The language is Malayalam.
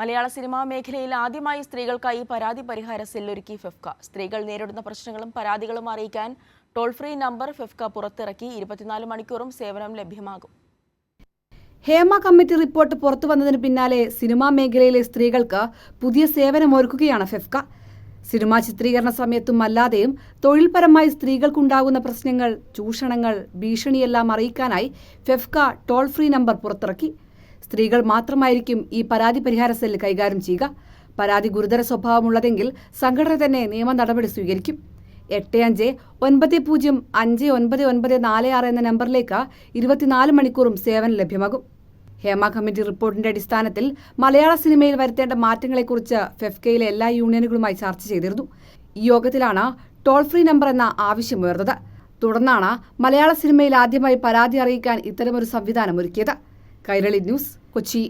മലയാള സിനിമാ മേഖലയിൽ ആദ്യമായി സ്ത്രീകൾക്കായി പരാതി പരിഹാര സെല്ലൊരുക്കി ഫെഫ്ക. സ്ത്രീകൾ നേരിടുന്ന പ്രശ്നങ്ങളും പരാതികളും അറിയിക്കാൻ ടോൾ ഫ്രീ നമ്പർ ഫെഫ്ക പുറത്തിറക്കി ഇരുപത്തിനാല് മണിക്കൂറും സേവനം ലഭ്യമാകും. ഹേമ കമ്മിറ്റി റിപ്പോർട്ട് പുറത്തു വന്നതിന് പിന്നാലെ സിനിമാ മേഖലയിലെ സ്ത്രീകൾക്ക് പുതിയ സേവനമൊരുക്കുകയാണ് ഫെഫ്ക. സിനിമാ ചിത്രീകരണ സമയത്തും അല്ലാതെയും തൊഴിൽപരമായി സ്ത്രീകൾക്കുണ്ടാകുന്ന പ്രശ്നങ്ങൾ ചൂഷണങ്ങൾ ഭീഷണിയെല്ലാം അറിയിക്കാനായി ഫെഫ്ക ടോൾ ഫ്രീ നമ്പർ പുറത്തിറക്കി. സ്ത്രീകൾ മാത്രമായിരിക്കും ഈ പരാതി പരിഹാര സെല്ല് കൈകാര്യം ചെയ്യുക. പരാതി ഗുരുതര സ്വഭാവമുള്ളതെങ്കിൽ സംഘടന തന്നെ നിയമ നടപടി സ്വീകരിക്കും. എട്ട് അഞ്ച് ഒൻപത് പൂജ്യം അഞ്ച് ഒൻപത് ഒൻപത് നാല് ആറ് എന്ന നമ്പറിലേക്ക് ഇരുപത്തിനാല് മണിക്കൂറും സേവനം ലഭ്യമാകും. ഹേമ കമ്മിറ്റി റിപ്പോർട്ടിന്റെ അടിസ്ഥാനത്തിൽ മലയാള സിനിമയിൽ വരുത്തേണ്ട മാറ്റങ്ങളെക്കുറിച്ച് ഫെഫ്കയിലെ എല്ലാ യൂണിയനുകളുമായി ചർച്ച ചെയ്തിരുന്നു. ഈ യോഗത്തിലാണ് ടോൾ ഫ്രീ നമ്പർ എന്ന ആവശ്യമുയർന്നത് തുടർന്നാണ് മലയാള സിനിമയിൽ ആദ്യമായി പരാതി അറിയിക്കാൻ ഇത്തരമൊരു സംവിധാനം ഒരുക്കിയത്. കൈരളി ന്യൂസ് കൊച്ചി